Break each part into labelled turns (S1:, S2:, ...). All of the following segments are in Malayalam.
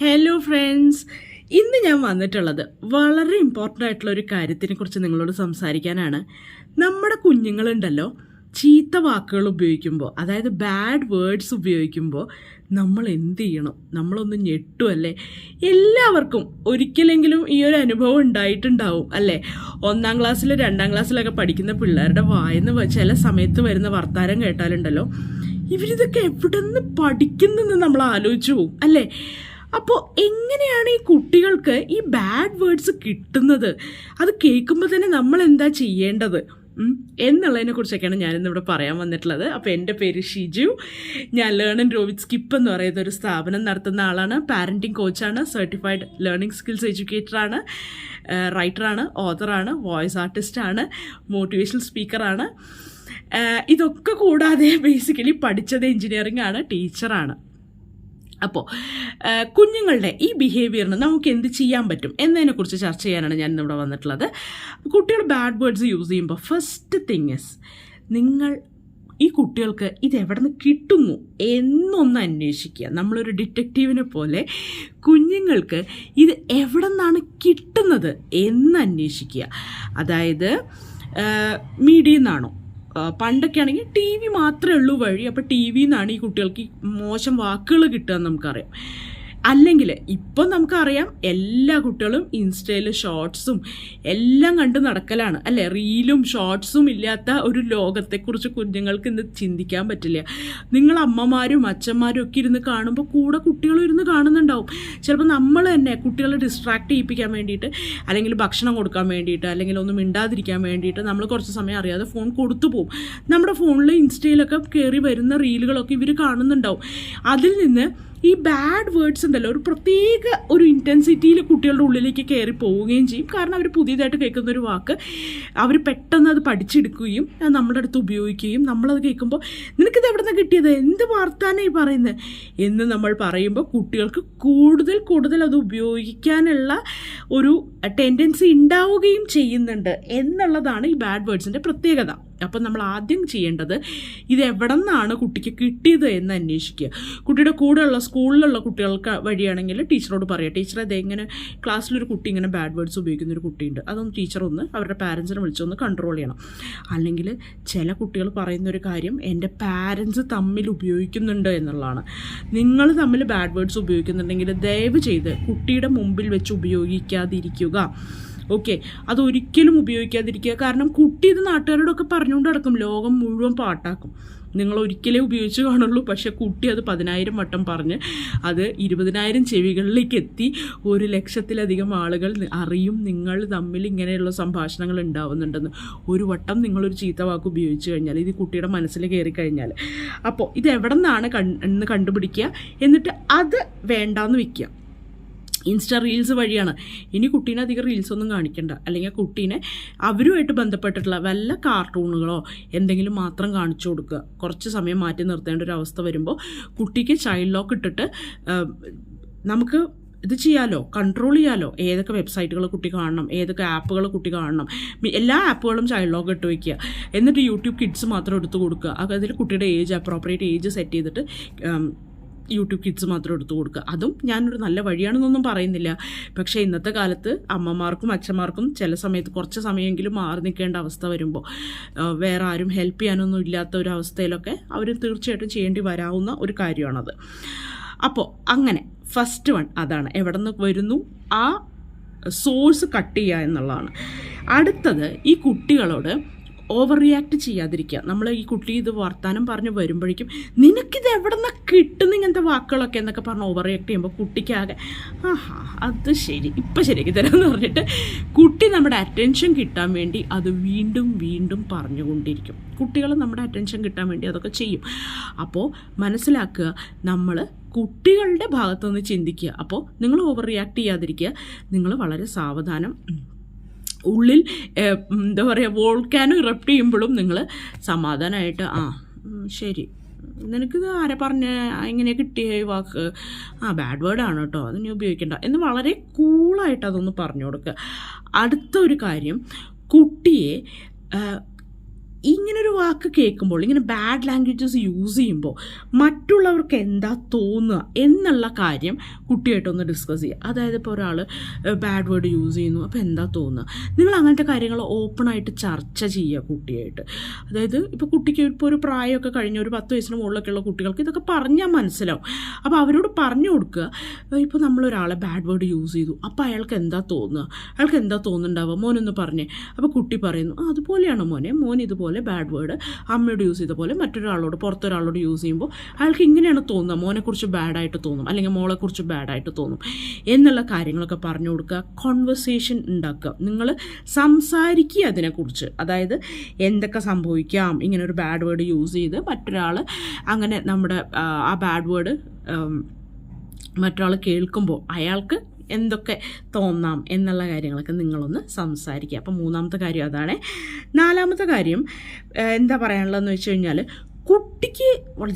S1: ഹലോ ഫ്രണ്ട്സ് ഇന്ന് ഞാൻ വന്നിട്ടുള്ളത് വളരെ ഇമ്പോർട്ടന്റ് ആയിട്ടുള്ള ഒരു കാര്യത്തിനെ കുറിച്ച് നിങ്ങളോട് സംസാരിക്കാനാണ്. നമ്മുടെ കുഞ്ഞുങ്ങളുണ്ടല്ലോ ചീത്ത വാക്കുകൾ ഉപയോഗിക്കുമ്പോൾ അതായത് ബാഡ് വേർഡ്സ് ഉപയോഗിക്കുമ്പോൾ നമ്മൾ എന്ത് ചെയ്യണം? നമ്മളൊന്ന് ഞെട്ടുമല്ലേ എല്ലാവർക്കും ഒരിക്കലെങ്കിലും ഈ ഒരു അനുഭവം ഉണ്ടായിട്ടുണ്ടാവും അല്ലേ? ഒന്നാം ക്ലാസ്സിൽ രണ്ടാം ക്ലാസ്സിലൊക്കെ പഠിക്കുന്ന പിള്ളേരുടെ വായെന്ന് ചില സമയത്ത് വരുന്ന വർത്താനം കേട്ടാലുണ്ടല്ലോ ഇവരിതൊക്കെ എവിടെ നിന്ന് പഠിക്കുന്നെന്ന് നമ്മൾ ആലോചിച്ചു പോകും അല്ലേ? അപ്പോൾ എങ്ങനെയാണ് ഈ കുട്ടികൾക്ക് ഈ ബാഡ് വേർഡ്സ് കിട്ടുന്നത്? അത് കേൾക്കുമ്പോൾ തന്നെ നമ്മൾ എന്താ ചെയ്യേണ്ടത് എന്നുള്ളതിനെ കുറിച്ചൊക്കെയാണ് ഞാനിന്നിവിടെ പറയാൻ വന്നിട്ടുള്ളത്. അപ്പോൾ എന്റെ പേര് ഷിജു. ഞാൻ ലേൺ ആൻഡ് രോവിത് സ്കിപ്പ് എന്ന് പറയുന്ന ഒരു സ്ഥാപനം നടത്തുന്ന ആളാണ്. പാരന്റിങ് കോച്ചാണ് സർട്ടിഫൈഡ് ലേണിംഗ് സ്കിൽസ് എഡ്യൂക്കേറ്ററാണ് റൈറ്ററാണ് ഓതറാണ് വോയിസ് ആർട്ടിസ്റ്റാണ് മോട്ടിവേഷണൽ സ്പീക്കറാണ് ഇതൊക്കെ കൂടാതെ ബേസിക്കലി പഠിച്ചത് എഞ്ചിനീയറിംഗ് ആണ് ടീച്ചറാണ് അപ്പോൾ കുഞ്ഞുങ്ങളുടെ ഈ ബിഹേവിയറിന് നമുക്ക് എന്ത് ചെയ്യാൻ പറ്റും എന്നതിനെക്കുറിച്ച് ചർച്ച ചെയ്യാനാണ് ഞാൻ ഇവിടെ വന്നിട്ടുള്ളത്. കുട്ടികൾ ബാഡ് വേർഡ്സ് യൂസ് ചെയ്യുമ്പോൾ ഫസ്റ്റ് തിങ് ഇസ് നിങ്ങൾ ഈ കുട്ടികൾക്ക് ഇതെവിടെ നിന്ന് കിട്ടുന്നു എന്നൊന്ന് അന്വേഷിക്കുക. നമ്മളൊരു ഡിറ്റക്റ്റീവിനെ പോലെ കുഞ്ഞുങ്ങൾക്ക് ഇത് എവിടെ നിന്നാണ് കിട്ടുന്നത് എന്ന് അന്വേഷിക്കുക. അതായത് മീഡിയയിൽ നിന്നാണോ പണ്ടൊക്കെ ആണെങ്കിൽ ടി വി മാത്രമേ ഉള്ളൂ വഴി. അപ്പോൾ ടി വിന്നാണ് ഈ കുട്ടികൾക്ക് മോശം വാക്കുകൾ കിട്ടുക നമുക്കറിയാം. അല്ലെങ്കിൽ ഇപ്പം നമുക്കറിയാം എല്ലാ കുട്ടികളും ഇൻസ്റ്റയിൽ ഷോർട്സും എല്ലാം കണ്ട് നടക്കലാണ്. അല്ലേ? റീലും ഷോർട്സും ഇല്ലാത്ത ഒരു ലോകത്തെക്കുറിച്ച് കുഞ്ഞുങ്ങൾക്ക് ഇന്ന് ചിന്തിക്കാൻ പറ്റില്ല. നിങ്ങൾ അമ്മമാരും അച്ഛന്മാരും ഒക്കെ ഇരുന്ന് കാണുമ്പോൾ കൂടെ കുട്ടികളും ഇരുന്ന് കാണുന്നുണ്ടാവും. ചിലപ്പോൾ നമ്മൾ തന്നെ കുട്ടികളെ ഡിസ്ട്രാക്ട് ചെയ്യിപ്പിക്കാൻ വേണ്ടിയിട്ട് അല്ലെങ്കിൽ ഭക്ഷണം കൊടുക്കാൻ വേണ്ടിയിട്ട് അല്ലെങ്കിൽ ഒന്നും മിണ്ടാതിരിക്കാൻ വേണ്ടിയിട്ട് നമ്മൾ കുറച്ച് സമയം അറിയാതെ ഫോൺ കൊടുത്തു പോകും നമ്മുടെ ഫോണിൽ ഇൻസ്റ്റയിലൊക്കെ കയറി വരുന്ന റീലുകളൊക്കെ ഇവർ കാണുന്നുണ്ടാവും. അതിൽ നിന്ന് ഈ ബാഡ് വേർഡ്സ് ഉണ്ടല്ലോ ഒരു പ്രത്യേക ഒരു ഇന്റൻസിറ്റിയിൽ കുട്ടികളുടെ ഉള്ളിലേക്ക് കയറി പോവുകയും ചെയ്യും. കാരണം അവർ പുതിയതായിട്ട് കേൾക്കുന്ന ഒരു വാക്ക് അവർ പെട്ടെന്ന് അത് പഠിച്ചെടുക്കുകയും അത് നമ്മുടെ അടുത്ത് ഉപയോഗിക്കുകയും നമ്മളത് കേൾക്കുമ്പോൾ നിനക്കിത് എവിടെ നിന്ന് കിട്ടിയത്? എന്ത് വാർത്താനാണ് ഈ പറയുന്നത് എന്ന് നമ്മൾ പറയുമ്പോൾ കുട്ടികൾക്ക് കൂടുതൽ കൂടുതൽ അത് ഉപയോഗിക്കാനുള്ള ഒരു ടെൻഡൻസി ഉണ്ടാവുകയും ചെയ്യുന്നുണ്ട്. എന്നുള്ളതാണ് ഈ ബാഡ് വേർഡ്സിന്റെ പ്രത്യേകത. അപ്പം നമ്മൾ ആദ്യം ചെയ്യേണ്ടത് ഇത് എവിടെ നിന്നാണ് കുട്ടിക്ക് കിട്ടിയത് എന്ന് അന്വേഷിക്കുക. കുട്ടിയുടെ കൂടെയുള്ള സ്കൂളിലുള്ള കുട്ടികൾക്ക് വഴിയാണെങ്കിൽ ടീച്ചറോട് പറയുക ടീച്ചർ അതെങ്ങനെ ക്ലാസ്സിലൊരു കുട്ടി ഇങ്ങനെ ബാഡ് വേർഡ്സ് ഉപയോഗിക്കുന്ന ഒരു കുട്ടിയുണ്ട്. അതൊന്ന് ടീച്ചർ ഒന്ന് അവരുടെ പാരൻസിനെ വിളിച്ചൊന്ന് കൺട്രോൾ ചെയ്യണം. അല്ലെങ്കിൽ ചില കുട്ടികൾ പറയുന്ന ഒരു കാര്യം എന്റെ പാരൻസ് തമ്മിൽ ഉപയോഗിക്കുന്നുണ്ട് എന്നുള്ളതാണ്. നിങ്ങൾ തമ്മിൽ ബാഡ് വേർഡ്സ് ഉപയോഗിക്കുന്നുണ്ടെങ്കിൽ ദയവ് ചെയ്ത് കുട്ടിയുടെ മുമ്പിൽ വെച്ച് ഉപയോഗിക്കാതിരിക്കുക. ഓക്കെ അതൊരിക്കലും ഉപയോഗിക്കാതിരിക്കുക. കാരണം കുട്ടി ഇത് നാട്ടുകാരോടൊക്കെ പറഞ്ഞുകൊണ്ട് നടക്കും. ലോകം മുഴുവൻ പാട്ടാക്കും. നിങ്ങൾ ഒരിക്കലേ ഉപയോഗിച്ച് കാണുള്ളൂ. പക്ഷെ കുട്ടി അത് പതിനായിരം വട്ടം പറഞ്ഞ് അത് ഇരുപതിനായിരം ചെവികളിലേക്ക് എത്തി. ഒരു ലക്ഷത്തിലധികം ആളുകൾ അറിയും നിങ്ങൾ തമ്മിൽ ഇങ്ങനെയുള്ള സംഭാഷണങ്ങൾ ഉണ്ടാവുന്നുണ്ടെന്ന്. ഒരു വട്ടം നിങ്ങളൊരു ചീത്ത വാക്ക് ഉപയോഗിച്ച് കഴിഞ്ഞാൽ ഇത് കുട്ടിയുടെ മനസ്സിൽ കയറി കഴിഞ്ഞാൽ. അപ്പോൾ ഇത് എവിടെ നിന്നാണ് കൺ എന്ന് കണ്ടുപിടിക്കുക. എന്നിട്ട് അത് വേണ്ടാന്ന് വെക്കുക. ഇൻസ്റ്റ റീൽസ് വഴിയാണ്. ഇനി കുട്ടീനെ അധികം റീൽസ് ഒന്നും കാണിക്കണ്ട. അല്ലെങ്കിൽ കുട്ടീനെ അവരുമായിട്ട് ബന്ധപ്പെട്ടിട്ടുള്ള വല്ല കാർട്ടൂണുകളോ എന്തെങ്കിലും മാത്രം കാണിച്ചു കൊടുക്കുക. കുറച്ച് സമയം മാറ്റി നിർത്തേണ്ട ഒരു അവസ്ഥ വരുമ്പോൾ കുട്ടിക്ക് ചൈൽഡ് ലോക്ക് ഇട്ടിട്ട് നമുക്ക് ഇത് ചെയ്യാലോ? കൺട്രോൾ ചെയ്യാലോ? ഏതൊക്കെ വെബ്സൈറ്റുകൾ കുട്ടി കാണണം? ഏതൊക്കെ ആപ്പുകൾ കുട്ടി കാണണം? എല്ലാ ആപ്പുകളും ചൈൽഡ് ലോക്ക് ഇട്ട് വയ്ക്കുക എന്നിട്ട് യൂട്യൂബ് കിഡ്സ് മാത്രം എടുത്ത് കൊടുക്കുക. അത് അതിൽ കുട്ടിയുടെ ഏജ് അപ്രോപ്രിയേറ്റ് ഏജ് സെറ്റ് ചെയ്തിട്ട് യൂട്യൂബ് കിഡ്സ് മാത്രം എടുത്തു കൊടുക്കുക. അതും ഞാനൊരു നല്ല വഴിയാണെന്നൊന്നും പറയുന്നില്ല. പക്ഷേ ഇന്നത്തെ കാലത്ത് അമ്മമാർക്കും അച്ഛന്മാർക്കും ചില സമയത്ത് കുറച്ച് സമയമെങ്കിലും മാറി നിൽക്കേണ്ട അവസ്ഥ വരുമ്പോൾ വേറെ ആരും ഹെൽപ്പ് ചെയ്യാനൊന്നും ഇല്ലാത്ത ഒരു അവസ്ഥയിലൊക്കെ അവർ തീർച്ചയായിട്ടും ചെയ്യേണ്ടി വരാവുന്ന ഒരു കാര്യമാണത്. അപ്പോൾ അങ്ങനെ ഫസ്റ്റ് വൺ അതാണ്. എവിടെ നിന്ന് വരുന്നു? ആ സോഴ്സ് കട്ട് ചെയ്യുക എന്നുള്ളതാണ്. അടുത്തത് ഈ കുട്ടികളോട് ഓവർ റിയാക്ട് ചെയ്യാതിരിക്കുക. നമ്മൾ ഈ കുട്ടി ഇത് വർത്താനം പറഞ്ഞ് വരുമ്പോഴേക്കും നിനക്കിത് എവിടെ നിന്നാ കിട്ടുന്ന ഇങ്ങനത്തെ വാക്കുകളൊക്കെ? എന്നൊക്കെ പറഞ്ഞ് ഓവർ റിയാക്ട് ചെയ്യുമ്പോൾ കുട്ടിക്കാകെ ആഹാ അത് ശരി. ഇപ്പം ശരിയാക്കി തരാമെന്ന് പറഞ്ഞിട്ട് കുട്ടി നമ്മുടെ അറ്റൻഷൻ കിട്ടാൻ വേണ്ടി അത് വീണ്ടും വീണ്ടും പറഞ്ഞുകൊണ്ടിരിക്കും. കുട്ടികൾ നമ്മുടെ അറ്റൻഷൻ കിട്ടാൻ വേണ്ടി അതൊക്കെ ചെയ്യും. അപ്പോൾ മനസ്സിലാക്കുക നമ്മൾ കുട്ടികളുടെ ഭാഗത്തുനിന്ന് ചിന്തിക്കുക. അപ്പോൾ നിങ്ങൾ ഓവർ റിയാക്ട് ചെയ്യാതിരിക്കുക. നിങ്ങൾ വളരെ സാവധാനം ഉള്ളിൽ എന്താ പറയുക വോൾക്കാനോ ഇറപ്റ്റ് ചെയ്യുമ്പോഴും നിങ്ങൾ സമാധാനമായിട്ട് ആ ശരി. നിനക്ക് ആരെ പറഞ്ഞ ഇങ്ങനെ കിട്ടിയ ഈ വാക്ക്? ആ ബാഡ് വേർഡാണ് കേട്ടോ അത് നീ ഉപയോഗിക്കണ്ട. എന്ന് വളരെ കൂളായിട്ട് അതൊന്ന് പറഞ്ഞു കൊടുക്കുക അടുത്തൊരു കാര്യം കുട്ടിയെ ഇങ്ങനൊരു വാക്ക് കേൾക്കുമ്പോൾ ഇങ്ങനെ ബാഡ് ലാംഗ്വേജസ് യൂസ് ചെയ്യുമ്പോൾ മറ്റുള്ളവർക്ക് എന്താ തോന്നുക എന്നുള്ള കാര്യം കുട്ടിയായിട്ടൊന്ന് ഡിസ്കസ് ചെയ്യുക. അതായത് ഇപ്പോൾ ഒരാൾ ബാഡ് വേർഡ് യൂസ് ചെയ്യുന്നു അപ്പോൾ എന്താ തോന്നുക? നിങ്ങൾ അങ്ങനത്തെ കാര്യങ്ങൾ ഓപ്പണായിട്ട് ചർച്ച ചെയ്യുക കുട്ടിയായിട്ട്. അതായത് ഇപ്പോൾ കുട്ടിക്ക് ഇപ്പോൾ ഒരു പ്രായമൊക്കെ കഴിഞ്ഞ ഒരു പത്ത് വയസ്സിന് മുകളിലൊക്കെ ഉള്ള കുട്ടികൾക്ക് ഇതൊക്കെ പറഞ്ഞാൽ മനസ്സിലാവും. അപ്പോൾ അവരോട് പറഞ്ഞു കൊടുക്കുക ഇപ്പോൾ നമ്മളൊരാളെ ബാഡ് വേർഡ് യൂസ് ചെയ്തു അപ്പോൾ അയാൾക്ക് എന്താ തോന്നുക? അയാൾക്ക് എന്താ തോന്നുന്നുണ്ടാവുക? മോനൊന്ന് പറഞ്ഞേ. അപ്പോൾ കുട്ടി പറയുന്നു "ആ, അതുപോലെയാണ് മോനെ? മോൻ ഇതുപോലെ ബാഡ് വേർഡ് അമ്മയോട് യൂസ് ചെയ്ത പോലെ മറ്റൊരാളോട് പുറത്തൊരാളോട് യൂസ് ചെയ്യുമ്പോൾ അയാൾക്ക് ഇങ്ങനെയാണ് തോന്നുക. മോനെക്കുറിച്ച് ബാഡായിട്ട് തോന്നും. അല്ലെങ്കിൽ മോളെക്കുറിച്ച് ബാഡായിട്ട് തോന്നും. എന്നുള്ള കാര്യങ്ങളൊക്കെ പറഞ്ഞു കൊടുക്കുക. കോൺവെർസേഷൻ ഉണ്ടാക്കുക. നിങ്ങൾ സംസാരിക്കുക അതിനെക്കുറിച്ച്. അതായത് എന്തൊക്കെ സംഭവിക്കാം ഇങ്ങനെ ഒരു ബാഡ് വേർഡ് യൂസ് ചെയ്ത് മറ്റൊരാൾ അങ്ങനെ നമ്മുടെ ആ ബാഡ് വേർഡ് മറ്റൊരാൾ കേൾക്കുമ്പോൾ അയാൾക്ക് എന്തൊക്കെ തോന്നാം എന്നുള്ള കാര്യങ്ങളൊക്കെ നിങ്ങളൊന്ന് സംസാരിക്കുക. അപ്പം മൂന്നാമത്തെ കാര്യം അതാണ്. നാലാമത്തെ കാര്യം എന്താ പറയാനുള്ളതെന്ന് വെച്ച് കഴിഞ്ഞാൽ കുട്ടിക്ക്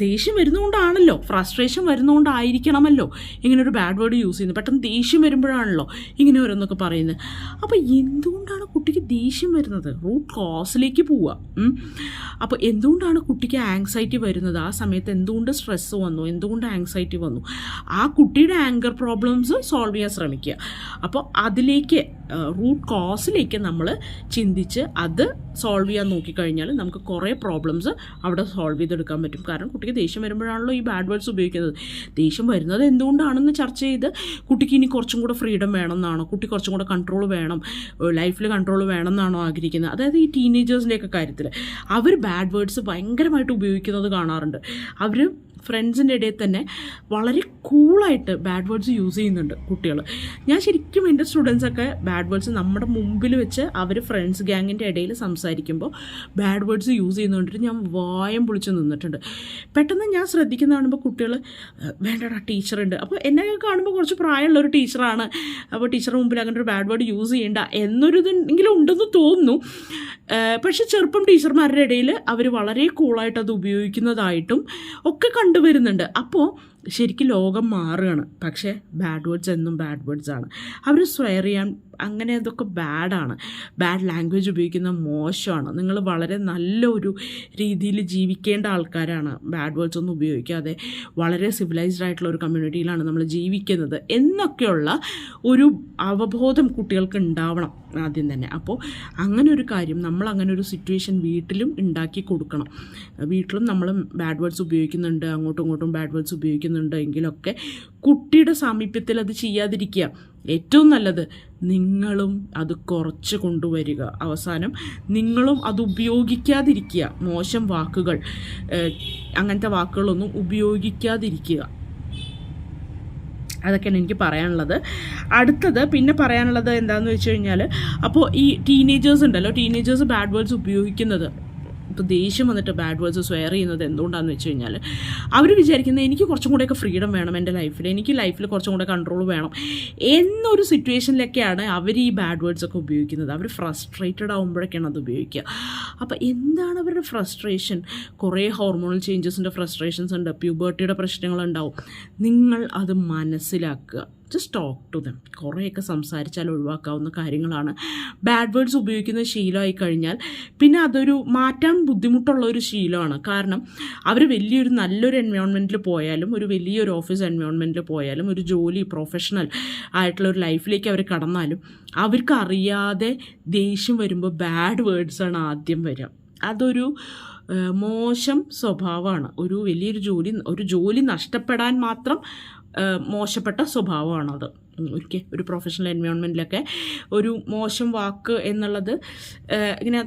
S1: ദേഷ്യം വരുന്നതുകൊണ്ടാണല്ലോ ഫ്രസ്ട്രേഷൻ വരുന്നതുകൊണ്ടായിരിക്കണമല്ലോ ഇങ്ങനെ ഒരു ബാഡ് വേർഡ് യൂസ് ചെയ്യുന്നത്. പെട്ടെന്ന് ദേഷ്യം വരുമ്പോഴാണല്ലോ ഇങ്ങനെ ഓരോന്നൊക്കെ പറയുന്നത്. അപ്പോൾ എന്തുകൊണ്ടാണ് കുട്ടിക്ക് ദേഷ്യം വരുന്നത്? റൂട്ട് കോസിലേക്ക് പോവുക. അപ്പോൾ എന്തുകൊണ്ടാണ് കുട്ടിക്ക് ആങ്സൈറ്റി വരുന്നത്? ആ സമയത്ത് എന്തുകൊണ്ട് സ്ട്രെസ്സ് വന്നു? എന്തുകൊണ്ട് ആങ്സൈറ്റി വന്നു? ആ കുട്ടിയുടെ ആങ്കർ പ്രോബ്ലംസ് സോൾവ് ചെയ്യാൻ ശ്രമിക്കുക. അപ്പോൾ അതിലേക്ക് റൂട്ട് കോസിലേക്ക് നമ്മൾ ചിന്തിച്ച് അത് സോൾവ് ചെയ്യാൻ നോക്കിക്കഴിഞ്ഞാൽ നമുക്ക് കുറേ പ്രോബ്ലംസ് അവിടെ സോൾവ് ചെയ്തെടുക്കാൻ പറ്റും. കാരണം കുട്ടിക്ക് ദേഷ്യം വരുമ്പോഴാണല്ലോ ഈ ബാഡ് വേർഡ്സ് ഉപയോഗിക്കുന്നത്. ദേഷ്യം വരുന്നത് എന്തുകൊണ്ടാണെന്ന് ചർച്ച ചെയ്ത് കുട്ടിക്ക് ഇനി കുറച്ചും കൂടെ ഫ്രീഡം വേണമെന്നാണോ കുട്ടി കുറച്ചും കൂടെ കൺട്രോൾ വേണം ലൈഫിൽ കൺട്രോൾ വേണം എന്നാണോ ആഗ്രഹിക്കുന്നത്. അതായത് ഈ ടീനേജേഴ്സിന്റെയൊക്കെ കാര്യത്തിൽ അവർ ബാഡ് വേർഡ്സ് ഭയങ്കരമായിട്ട് ഉപയോഗിക്കുന്നത് കാണാറുണ്ട്. അവർ ഫ്രണ്ട്സിന്റെ ഇടയിൽ തന്നെ വളരെ കൂളായിട്ട് ബാഡ് വേർഡ്സ് യൂസ് ചെയ്യുന്നുണ്ട് കുട്ടികൾ ഞാൻ ശരിക്കും എന്റെ സ്റ്റുഡൻസൊക്കെ ബാഡ് വേർഡ്സ് നമ്മുടെ മുമ്പിൽ വെച്ച് അവർ ഫ്രണ്ട്സ് ഗ്യാങ്ങിന്റെ ഇടയിൽ സംസാരിക്കുമ്പോൾ ബാഡ് വേർഡ്സ് യൂസ് ചെയ്യുന്നുണ്ടിട്ട് ഞാൻ വായം പൊളിച്ച് നിന്നിട്ടുണ്ട്. പെട്ടെന്ന് ഞാൻ ശ്രദ്ധിക്കുന്ന കാണുമ്പോൾ കുട്ടികൾ വേണ്ടടാ ടീച്ചറുണ്ട് അപ്പോൾ എന്നെ കാണുമ്പോൾ കുറച്ച് പ്രായമുള്ള ഒരു ടീച്ചറാണ് അപ്പോൾ ടീച്ചറുടെ മുമ്പിൽ അങ്ങനെ ഒരു ബാഡ് വേർഡ് യൂസ് ചെയ്യേണ്ട എന്നൊരു ഇതെങ്കിലും ഉണ്ടെന്ന് തോന്നുന്നു. പക്ഷേ ചെറുപ്പം ടീച്ചർമാരുടെ ഇടയിൽ അവർ വളരെ കൂളായിട്ട് അത് ഉപയോഗിക്കുന്നതായിട്ടും ഒക്കെ കണ്ടുവരുന്നുണ്ട്. അപ്പോൾ ശരിക്കും ലോകം മാറുകയാണ്. പക്ഷേ ബാഡ് വേർഡ്സ് എന്നും ബാഡ് വേർഡ്സ് ആണ്. അവർ സ്വയർ ചെയ്യാൻ അങ്ങനെ അതൊക്കെ ബാഡാണ് ബാഡ് ലാംഗ്വേജ് ഉപയോഗിക്കുന്ന മോശമാണ്. നിങ്ങൾ വളരെ നല്ല ഒരു രീതിയിൽ ജീവിക്കേണ്ട ആൾക്കാരാണ് ബാഡ് വേർഡ്സ് ഒന്നും ഉപയോഗിക്കാതെ. വളരെ സിവിലൈസ്ഡ് ആയിട്ടുള്ള ഒരു കമ്മ്യൂണിറ്റിയിലാണ് നമ്മൾ ജീവിക്കുന്നത്. എന്നൊക്കെയുള്ള ഒരു അവബോധം കുട്ടികൾക്ക് ഉണ്ടാവണം ആദ്യം തന്നെ. അപ്പോൾ അങ്ങനെ ഒരു കാര്യം നമ്മൾ അങ്ങനെ ഒരു സിറ്റുവേഷൻ വീട്ടിലും ഉണ്ടാക്കി കൊടുക്കണം. വീട്ടിലും നമ്മൾ ബാഡ് വേർഡ്സ് ഉപയോഗിക്കുന്നുണ്ട് അങ്ങോട്ടും ഇങ്ങോട്ടും ബാഡ് വേർഡ്സ് ഉപയോഗിക്കുന്നുണ്ട് എങ്കിലൊക്കെ കുട്ടിയുടെ സാമീപ്യത്തിൽ അത് ചെയ്യാതിരിക്കുക. ഏറ്റവും നല്ലത് നിങ്ങളും അത് കുറച്ച് കൊണ്ടുവരിക. അവസാനം നിങ്ങളും അത് ഉപയോഗിക്കാതിരിക്കുക. മോശം വാക്കുകൾ അങ്ങനത്തെ വാക്കുകളൊന്നും ഉപയോഗിക്കാതിരിക്കുക. അതൊക്കെയാണ് എനിക്ക് പറയാനുള്ളത്. അടുത്തത് പിന്നെ പറയാനുള്ളത് എന്താണെന്ന് വെച്ച് കഴിഞ്ഞാൽ അപ്പോൾ ഈ ടീനേജേഴ്സ് ഉണ്ടല്ലോ ടീനേജേഴ്സ് ബാഡ് വേർഡ്സ് ഉപയോഗിക്കുന്നത്. ഇപ്പോൾ ദേഷ്യം വന്നിട്ട് ബാഡ് വേർഡ്സ് സ്വയർ ചെയ്യുന്നത് എന്തുകൊണ്ടാണെന്ന് വെച്ച് കഴിഞ്ഞാൽ അവർ വിചാരിക്കുന്നത് എനിക്ക് കുറച്ചും കൂടെയൊക്കെ ഫ്രീഡം വേണം എന്റെ ലൈഫിൽ എനിക്ക് ലൈഫിൽ കുറച്ചും കൂടെ കൺട്രോൾ വേണം എന്നൊരു സിറ്റുവേഷനിലൊക്കെയാണ് അവർ ഈ ബാഡ് വേർഡ്സ് ഒക്കെ ഉപയോഗിക്കുന്നത്. അവർ ഫ്രസ്ട്രേറ്റഡ് ആകുമ്പോഴൊക്കെയാണ് അത് ഉപയോഗിക്കുക. അപ്പോൾ എന്താണ് അവരുടെ ഫ്രസ്ട്രേഷൻ കുറേ ഹോർമോണൽ ചേഞ്ചസിന്റെ ഫ്രസ്ട്രേഷൻസ് ഉണ്ട് പ്യൂബർട്ടിയുടെ പ്രശ്നങ്ങളുണ്ടാവും നിങ്ങൾ അത് മനസ്സിലാക്കുക. ജസ്റ്റ് ടോക്ക് ടു ദം കുറേയൊക്കെ സംസാരിച്ചാൽ ഒഴിവാക്കാവുന്ന കാര്യങ്ങളാണ്. ബാഡ് വേർഡ്സ് ഉപയോഗിക്കുന്ന ശീലമായി കഴിഞ്ഞാൽ പിന്നെ അതൊരു മാറ്റാൻ ബുദ്ധിമുട്ടുള്ള ഒരു ശീലമാണ്. കാരണം അവർ വലിയൊരു നല്ലൊരു എൻവയോൺമെന്റിൽ പോയാലും ഒരു വലിയൊരു ഓഫീസ് എൻവയോൺമെന്റിൽ പോയാലും ഒരു ജോലി പ്രൊഫഷണൽ ആയിട്ടുള്ള ഒരു ലൈഫിലേക്ക് അവർ കടന്നാലും അവർക്ക് അറിയാതെ ദേഷ്യം വരുമ്പോൾ ബാഡ് വേർഡ്സാണ് ആദ്യം വരിക. അതൊരു മോശം സ്വഭാവമാണ്. ഒരു വലിയൊരു ജോലി ഒരു ജോലി നഷ്ടപ്പെടാൻ മാത്രം മോശപ്പെട്ട സ്വഭാവമാണത്. ഒരിക്കൽ ഒരു പ്രൊഫഷണൽ എൻവയോൺമെന്റിലൊക്കെ ഒരു മോശം വാക്ക് എന്നുള്ളത് ഇങ്ങനെ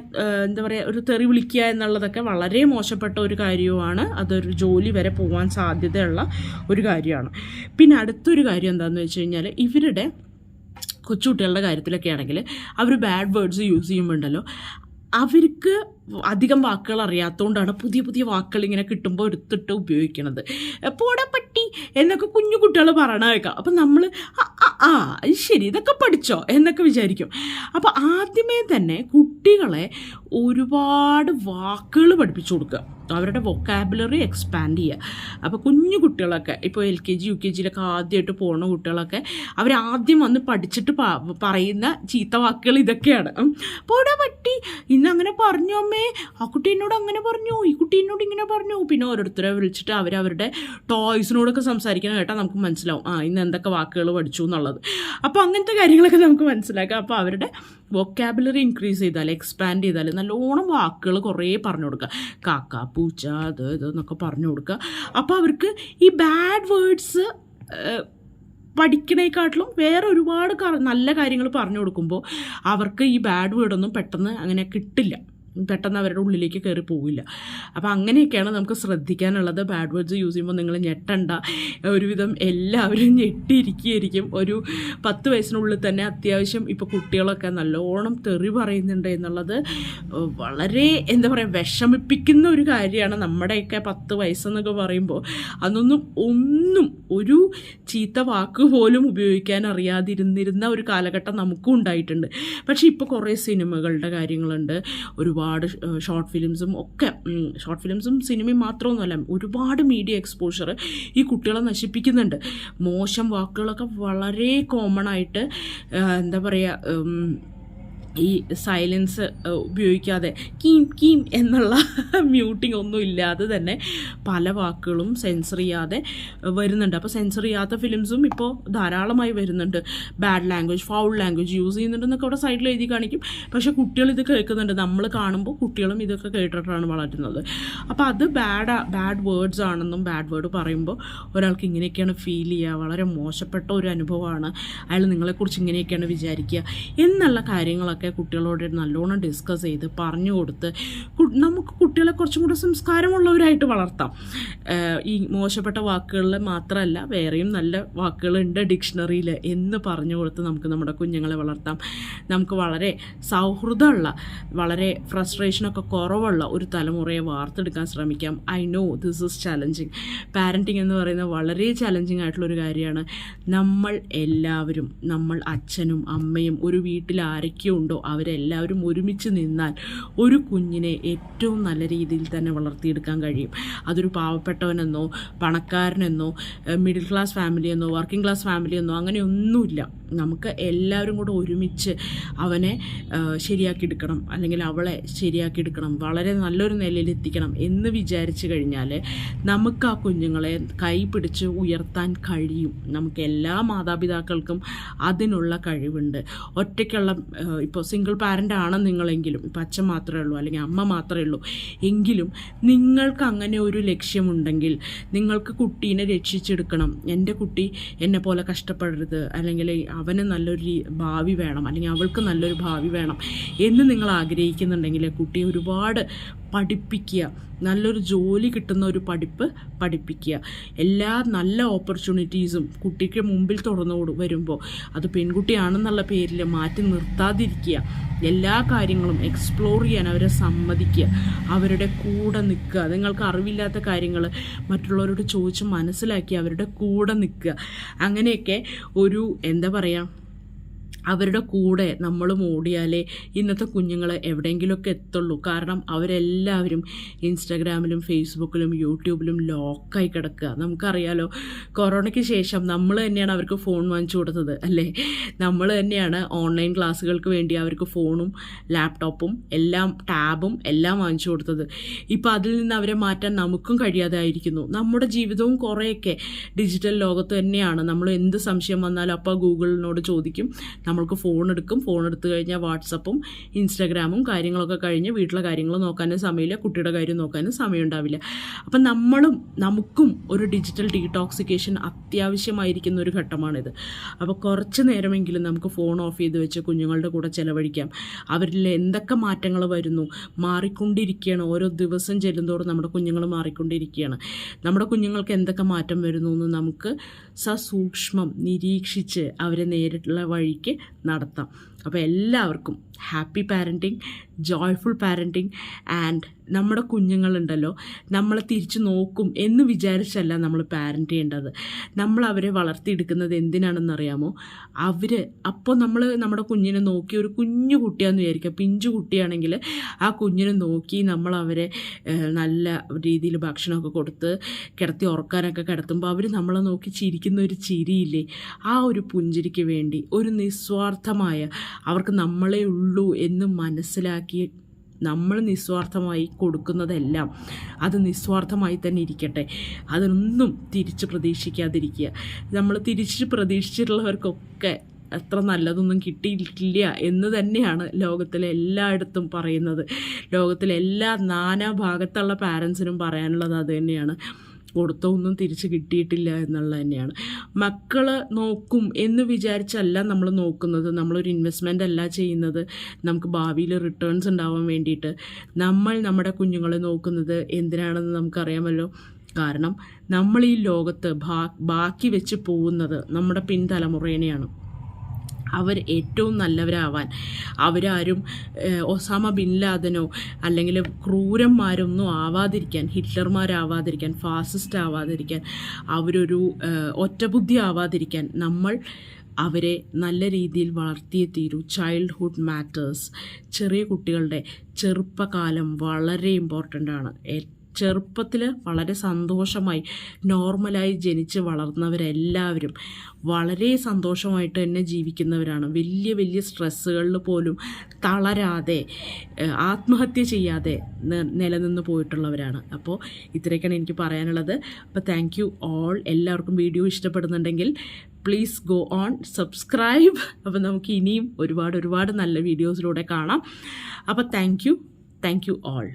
S1: എന്താ പറയുക ഒരു തെറി വിളിക്കുക എന്നുള്ളതൊക്കെ വളരെ മോശപ്പെട്ട ഒരു കാര്യവുമാണ്. അതൊരു ജോലി വരെ പോകാൻ സാധ്യതയുള്ള ഒരു കാര്യമാണ്. പിന്നെ അടുത്തൊരു കാര്യം എന്താണെന്ന് വെച്ച് കഴിഞ്ഞാൽ ഇവരുടെ കൊച്ചുകുട്ടികളുടെ കാര്യത്തിലൊക്കെ ആണെങ്കിൽ അവർ ബാഡ് വേർഡ്സ് യൂസ് ചെയ്യുമ്പോണ്ടല്ലോ അവർക്ക് അധികം വാക്കുകൾ അറിയാത്തതുകൊണ്ടാണ് പുതിയ പുതിയ വാക്കുകൾ ഇങ്ങനെ കിട്ടുമ്പോൾ എടുത്തിട്ട് ഉപയോഗിക്കണത്. പോടാ പട്ടി എന്നൊക്കെ കുഞ്ഞു കുട്ടികൾ പറയണ കേൾക്കാം അപ്പം നമ്മൾ ആ ശരി ഇതൊക്കെ പഠിച്ചോ എന്നൊക്കെ വിചാരിക്കും. അപ്പോൾ ആദ്യമേ തന്നെ കുട്ടികളെ ഒരുപാട് വാക്കുകൾ പഠിപ്പിച്ചു കൊടുക്കുക. അവരുടെ വൊക്കാബുലറി എക്സ്പാൻഡ് ചെയ്യുക. അപ്പോൾ കുഞ്ഞു കുട്ടികളൊക്കെ ഇപ്പോൾ L K G U K ജിയിലൊക്കെ ആദ്യമായിട്ട് പോകുന്ന കുട്ടികളൊക്കെ അവർ ആദ്യം വന്ന് പഠിച്ചിട്ട് പറയുന്ന ചീത്ത വാക്കുകൾ ഇതൊക്കെയാണ്. പോടാ പറ്റി ഇന്ന് അങ്ങനെ പറഞ്ഞു അമ്മേ ആ കുട്ടി എന്നോട് അങ്ങനെ പറഞ്ഞു ഈ കുട്ടി എന്നോട് ഇങ്ങനെ പറഞ്ഞു. പിന്നെ ഓരോരുത്തരെ വിളിച്ചിട്ട് അവരവരുടെ ടോയ്സിനോടൊക്കെ സംസാരിക്കണം കേട്ടാൽ നമുക്ക് മനസ്സിലാവും. ആ ഇന്ന് എന്തൊക്കെ വാക്കുകൾ പഠിച്ചു എന്നുള്ളത്. അപ്പോൾ അങ്ങനത്തെ കാര്യങ്ങളൊക്കെ നമുക്ക് മനസ്സിലാക്കാം. അപ്പോൾ അവരുടെ വൊക്കാബുലറി ഇൻക്രീസ് ചെയ്താൽ എക്സ്പാൻഡ് ചെയ്താൽ നല്ലോണം വാക്കുകൾ കുറേ പറഞ്ഞു കൊടുക്കുക. കാക്ക പൂച്ച അത് ഇത് എന്നൊക്കെ പറഞ്ഞു കൊടുക്കുക. അപ്പോൾ അവർക്ക് ഈ ബാഡ് വേർഡ്സ് പഠിക്കണേക്കാട്ടിലും വേറെ ഒരുപാട് നല്ല കാര്യങ്ങൾ പറഞ്ഞു കൊടുക്കുമ്പോൾ അവർക്ക് ഈ ബാഡ് വേർഡൊന്നും പെട്ടെന്ന് അങ്ങനെ കിട്ടില്ല. പെട്ടെന്ന് അവരുടെ ഉള്ളിലേക്ക് കയറി പോവില്ല. അപ്പോൾ അങ്ങനെയൊക്കെയാണ് നമുക്ക് ശ്രദ്ധിക്കാനുള്ളത്. ബാഡ് വേർഡ്സ് യൂസ് ചെയ്യുമ്പോൾ നിങ്ങൾ ഞെട്ടണ്ട. ഒരുവിധം എല്ലാവരും ഞെട്ടിയിരിക്കുകയായിരിക്കും. ഒരു പത്ത് വയസ്സിനുള്ളിൽ തന്നെ അത്യാവശ്യം ഇപ്പോൾ കുട്ടികളൊക്കെ നല്ലോണം തെറി പറയുന്നുണ്ട് എന്നുള്ളത് വളരെ എന്താ പറയുക വിഷമിപ്പിക്കുന്ന ഒരു കാര്യമാണ് നമ്മുടെയൊക്കെ പത്ത് വയസ്സെന്നൊക്കെ പറയുമ്പോൾ. അതൊന്നും ഒന്നും ഒരു ചീത്ത വാക്ക് പോലും ഉപയോഗിക്കാൻ അറിയാതിരുന്നിരുന്ന ഒരു കാലഘട്ടം നമുക്കും ഉണ്ടായിട്ടുണ്ട്. പക്ഷേ ഇപ്പോൾ കുറേ സിനിമകളുടെ കാര്യങ്ങളുണ്ട്. ഒരുപാട് ഷോർട്ട് ഫിലിംസും ഒക്കെ ഷോർട്ട് ഫിലിംസും സിനിമയും മാത്രമൊന്നുമല്ല ഒരുപാട് മീഡിയ എക്സ്പോഷർ ഈ കുട്ടികളെ നശിപ്പിക്കുന്നുണ്ട്. മോശം വാക്കുകളൊക്കെ വളരെ കോമൺ ആയിട്ട് എന്താ പറയുക ഈ സൈലൻസ് ഉപയോഗിക്കാതെ കീം കീം എന്നുള്ള മ്യൂട്ടിംഗ് ഒന്നും ഇല്ലാതെ തന്നെ പല വാക്കുകളും സെൻസർ ചെയ്യാതെ വരുന്നുണ്ട്. അപ്പോൾ സെൻസർ ചെയ്യാത്ത ഫിലിംസും ഇപ്പോൾ ധാരാളമായി വരുന്നുണ്ട്. Bad language foul language use ചെയ്യുന്നുണ്ടെന്നൊക്കെ അവിടെ സൈഡിൽ എഴുതി കാണിക്കും. പക്ഷേ കുട്ടികൾ ഇത് കേൾക്കുന്നുണ്ട്. നമ്മൾ കാണുമ്പോൾ കുട്ടികളും ഇതൊക്കെ കേട്ടിട്ടാണ് വളരുന്നത്. അപ്പോൾ അത് ബാഡ് ബാഡ് വേർഡ്സ് ആണെന്നും ബാഡ് വേർഡ് പറയുമ്പോൾ ഒരാൾക്ക് ഇങ്ങനെയൊക്കെയാണ് ഫീൽ ചെയ്യുക. വളരെ മോശപ്പെട്ട ഒരു അനുഭവമാണ്. അയാൾ നിങ്ങളെക്കുറിച്ച് ഇങ്ങനെയൊക്കെയാണ് വിചാരിക്കുക. എന്നുള്ള കാര്യങ്ങളൊക്കെ കുട്ടികളോട് നല്ലോണം ഡിസ്കസ് ചെയ്ത് പറഞ്ഞു കൊടുത്ത് നമുക്ക് കുട്ടികളെ കുറച്ചും കൂടെ സംസ്കാരമുള്ളവരായിട്ട് വളർത്താം. ഈ മോശപ്പെട്ട വാക്കുകളിൽ മാത്രമല്ല വേറെയും നല്ല വാക്കുകളുണ്ട് ഡിക്ഷണറിയിൽ എന്ന് പറഞ്ഞു കൊടുത്ത് നമുക്ക് നമ്മുടെ കുഞ്ഞുങ്ങളെ വളർത്താം. നമുക്ക് വളരെ സൗഹൃദമുള്ള വളരെ ഫ്രസ്ട്രേഷനൊക്കെ കുറവുള്ള ഒരു തലമുറയെ വാർത്തെടുക്കാൻ ശ്രമിക്കാം. I know this is challenging parenting എന്ന് പറയുന്നത് വളരെ ചലഞ്ചിങ് ആയിട്ടുള്ളൊരു കാര്യമാണ്. നമ്മൾ എല്ലാവരും നമ്മൾ അച്ഛനും അമ്മയും ഒരു വീട്ടിൽ ആരൊക്കെ ഉണ്ടോ? അവരെല്ലാവരും ഒരുമിച്ച് നിന്നാൽ ഒരു കുഞ്ഞിനെ ഏറ്റവും നല്ല രീതിയിൽ തന്നെ വളർത്തിയെടുക്കാൻ കഴിയും. അതൊരു പാവപ്പെട്ടവനെന്നോ പണക്കാരനെന്നോ മിഡിൽ ക്ലാസ് ഫാമിലി എന്നോ വർക്കിംഗ് ക്ലാസ് ഫാമിലി എന്നോ അങ്ങനെയൊന്നുമില്ല. നമുക്ക് എല്ലാവരും കൂടെ ഒരുമിച്ച് അവനെ ശരിയാക്കിയെടുക്കണം അല്ലെങ്കിൽ അവളെ ശരിയാക്കിയെടുക്കണം വളരെ നല്ലൊരു നിലയിൽ എത്തിക്കണം എന്ന് വിചാരിച്ചു കഴിഞ്ഞാൽ നമുക്ക് ആ കുഞ്ഞുങ്ങളെ കൈ പിടിച്ച് ഉയർത്താൻ കഴിയും. നമുക്ക് എല്ലാ മാതാപിതാക്കൾക്കും അതിനുള്ള കഴിവുണ്ട്. ഒറ്റയ്ക്കുള്ള ഇപ്പോൾ സിംഗിൾ പാരന്റ് ആണ് നിങ്ങളെങ്കിലും ഇപ്പോൾ അച്ഛൻ മാത്രമേ ഉള്ളൂ അല്ലെങ്കിൽ അമ്മ മാത്രമേ ഉള്ളൂ എങ്കിലും നിങ്ങൾക്ക് അങ്ങനെ ഒരു ലക്ഷ്യമുണ്ടെങ്കിൽ നിങ്ങൾക്ക് കുട്ടീനെ രക്ഷിച്ചെടുക്കണം. എന്റെ കുട്ടി എന്നെ പോലെ കഷ്ടപ്പെടരുത് അല്ലെങ്കിൽ അവന് നല്ലൊരു ഭാവി വേണം അല്ലെങ്കിൽ അവൾക്ക് നല്ലൊരു ഭാവി വേണം എന്ന് നിങ്ങൾ ആഗ്രഹിക്കുന്നുണ്ടെങ്കിൽ കുട്ടി ഒരുപാട് പഠിപ്പിക്കുക. നല്ലൊരു ജോലി കിട്ടുന്ന ഒരു പഠിപ്പ് പഠിപ്പിക്കുക. എല്ലാ നല്ല ഓപ്പർച്യൂണിറ്റീസും കുട്ടിക്ക് മുമ്പിൽ തുറന്നു വരുമ്പോൾ അത് പെൺകുട്ടിയാണെന്നുള്ള പേരിൽ മാറ്റി നിർത്താതിരിക്കുക. എല്ലാ കാര്യങ്ങളും എക്സ്പ്ലോർ ചെയ്യാൻ അവരെ സമ്മതിക്കുക. അവരുടെ കൂടെ നിൽക്കുക. നിങ്ങൾക്ക് അറിവില്ലാത്ത കാര്യങ്ങൾ മറ്റുള്ളവരോട് ചോദിച്ച് മനസ്സിലാക്കി അവരുടെ കൂടെ നിൽക്കുക. അങ്ങനെയൊക്കെ ഒരു എന്താ പറയുക അവരുടെ കൂടെ നമ്മൾ ഓടിയാലേ ഇന്നത്തെ കുഞ്ഞുങ്ങൾ എവിടെയെങ്കിലുമൊക്കെ എത്തുള്ളൂ. കാരണം അവരെല്ലാവരും ഇൻസ്റ്റാഗ്രാമിലും ഫേസ്ബുക്കിലും യൂട്യൂബിലും ലോക്കായി കിടക്കുക. നമുക്കറിയാലോ കൊറോണയ്ക്ക് ശേഷം നമ്മൾ തന്നെയാണ് അവർക്ക് ഫോൺ വാങ്ങിച്ചു കൊടുത്തത് അല്ലേ? നമ്മൾ തന്നെയാണ് ഓൺലൈൻ ക്ലാസ്സുകൾക്ക് വേണ്ടി അവർക്ക് ഫോണും ലാപ്ടോപ്പും എല്ലാം ടാബും എല്ലാം വാങ്ങിച്ചു കൊടുത്തത്. ഇപ്പോൾ അതിൽ നിന്ന് അവരെ മാറ്റാൻ നമുക്കും കഴിയാതായിരിക്കുന്നു. നമ്മുടെ ജീവിതവും കുറേയൊക്കെ ഡിജിറ്റൽ ലോകത്ത് തന്നെയാണ്. നമ്മൾ എന്ത് സംശയം വന്നാലും അപ്പോൾ ഗൂഗിളിനോട് ചോദിക്കും. നമ്മൾക്ക് ഫോൺ എടുക്കും. ഫോൺ എടുത്തു കഴിഞ്ഞാൽ വാട്സപ്പും ഇൻസ്റ്റാഗ്രാമും കാര്യങ്ങളൊക്കെ കഴിഞ്ഞ് വീട്ടിലെ കാര്യങ്ങൾ നോക്കാനും സമയമില്ല. കുട്ടിയുടെ കാര്യം നോക്കാനും സമയം ഉണ്ടാവില്ല. അപ്പം നമ്മളും നമുക്കും ഒരു ഡിജിറ്റൽ ഡീടോക്സിക്കേഷൻ അത്യാവശ്യമായിരിക്കുന്ന ഒരു ഘട്ടമാണിത്. അപ്പോൾ കുറച്ച് നേരമെങ്കിലും നമുക്ക് ഫോൺ ഓഫ് ചെയ്ത് വെച്ച് കുഞ്ഞുങ്ങളുടെ കൂടെ ചിലവഴിക്കാം. അവരിൽ എന്തൊക്കെ മാറ്റങ്ങൾ വരുന്നു? മാറിക്കൊണ്ടിരിക്കുകയാണ്. ഓരോ ദിവസം ചെല്ലുന്തോറും നമ്മുടെ കുഞ്ഞുങ്ങൾ മാറിക്കൊണ്ടിരിക്കുകയാണ്. നമ്മുടെ കുഞ്ഞുങ്ങൾക്ക് എന്തൊക്കെ മാറ്റം വരുന്നു എന്ന് നമുക്ക് സസൂക്ഷ്മം നിരീക്ഷിച്ച് അവരെ നേരിട്ടുള്ള വഴിക്ക് നടത്താം. അപ്പോൾ എല്ലാവർക്കും happy parenting joyful parenting and നമ്മുടെ കുഞ്ഞുങ്ങളുണ്ടല്ലോ നമ്മളെ തിരിച്ചു നോക്കും എന്ന് വിചാരിച്ചല്ല നമ്മൾ പാരന്റ് ചെയ്യേണ്ടത്. നമ്മൾ അവരെ വളർത്തിയെടുക്കുന്നത് എന്തിനാണെന്ന് അറിയാമോ അവർ അപ്പോൾ നമ്മൾ നമ്മുടെ കുഞ്ഞിനെ നോക്കി ഒരു കുഞ്ഞു കുട്ടിയാണെന്ന് വിചാരിക്കുക പിഞ്ചു കുട്ടിയാണെങ്കിൽ ആ കുഞ്ഞിനെ നോക്കി നമ്മൾ അവരെ നല്ല രീതിയിൽ ഭക്ഷണമൊക്കെ കൊടുത്ത് കിടത്തി ഉറക്കാനൊക്കെ കിടത്തുമ്പോൾ അവർ നമ്മളെ നോക്കി ചിരിക്കുന്ന ഒരു ചിരിയില്ലേ? ആ ഒരു പുഞ്ചിരിക്ക് വേണ്ടി ഒരു നിസ്വാർത്ഥമായ അവർക്ക് നമ്മളെ ഉള്ളൂ എന്ന് മനസ്സിലാക്കി നമ്മൾ നിസ്വാർത്ഥമായി കൊടുക്കുന്നതെല്ലാം അത് നിസ്വാർത്ഥമായി തന്നെ ഇരിക്കട്ടെ. അതൊന്നും തിരിച്ച് പ്രതീക്ഷിക്കാതിരിക്കുക. നമ്മൾ തിരിച്ച് പ്രതീക്ഷിച്ചിട്ടുള്ളവർക്കൊക്കെ അത്ര നല്ലതൊന്നും കിട്ടിയിട്ടില്ല എന്ന് തന്നെയാണ് ലോകത്തിലെ എല്ലായിടത്തും പറയുന്നത്. ലോകത്തിലെ എല്ലാ നാനാ ഭാഗത്തുള്ള പാരൻസിനും പറയാനുള്ളത് അത് തന്നെയാണ്. കൊടുത്ത ഒന്നും തിരിച്ച് കിട്ടിയിട്ടില്ല എന്നുള്ളത് തന്നെയാണ്. മക്കൾ നോക്കും എന്ന് വിചാരിച്ചല്ല നമ്മൾ നോക്കുന്നത്. നമ്മളൊരു ഇൻവെസ്റ്റ്മെന്റ് അല്ല ചെയ്യുന്നത്. നമുക്ക് ഭാവിയിൽ റിട്ടേൺസ് ഉണ്ടാവാൻ വേണ്ടിയിട്ട്. നമ്മൾ നമ്മുടെ കുഞ്ഞുങ്ങളെ നോക്കുന്നത് എന്തിനാണെന്ന് നമുക്കറിയാമല്ലോ. കാരണം നമ്മൾ ഈ ലോകത്ത് ബാക്കി വെച്ച് പോകുന്നത് നമ്മുടെ പിൻതലമുറേനെയാണ്. അവർ ഏറ്റവും നല്ലവരാവാൻ. അവരാരും ഒസാമ ബിൻ ലാദനോ അല്ലെങ്കിൽ ക്രൂരന്മാരൊന്നും ആവാതിരിക്കാൻ ഹിറ്റ്ലർമാരാവാതിരിക്കാൻ ഫാസിസ്റ്റ് ആവാതിരിക്കാൻ അവരൊരു ഒറ്റബുദ്ധി ആവാതിരിക്കാൻ നമ്മൾ അവരെ നല്ല രീതിയിൽ വളർത്തിയേ തീരൂ. ചൈൽഡ്ഹുഡ് മാറ്റേഴ്സ് ചെറിയ കുട്ടികളുടെ ചെറുപ്പകാലം വളരെ ഇമ്പോർട്ടന്റ് ആണ്. ചെറുപ്പത്തിൽ വളരെ സന്തോഷമായി നോർമലായി ജനിച്ച് വളർന്നവരെല്ലാവരും വളരെ സന്തോഷമായിട്ട് തന്നെ ജീവിക്കുന്നവരാണ്. വലിയ വലിയ സ്ട്രെസ്സുകളിൽ പോലും തളരാതെ ആത്മഹത്യ ചെയ്യാതെ നിലനിന്ന് പോയിട്ടുള്ളവരാണ്. അപ്പോൾ ഇത്രയൊക്കെയാണ് എനിക്ക് പറയാനുള്ളത്. അപ്പോൾ താങ്ക് യു ഓൾ എല്ലാവർക്കും വീഡിയോ ഇഷ്ടപ്പെടുന്നുണ്ടെങ്കിൽ പ്ലീസ് ഗോ ഓൺ സബ്സ്ക്രൈബ് അപ്പോൾ നമുക്ക് ഇനിയും ഒരുപാട് ഒരുപാട് നല്ല വീഡിയോസിലൂടെ കാണാം. അപ്പോൾ thank you thank you all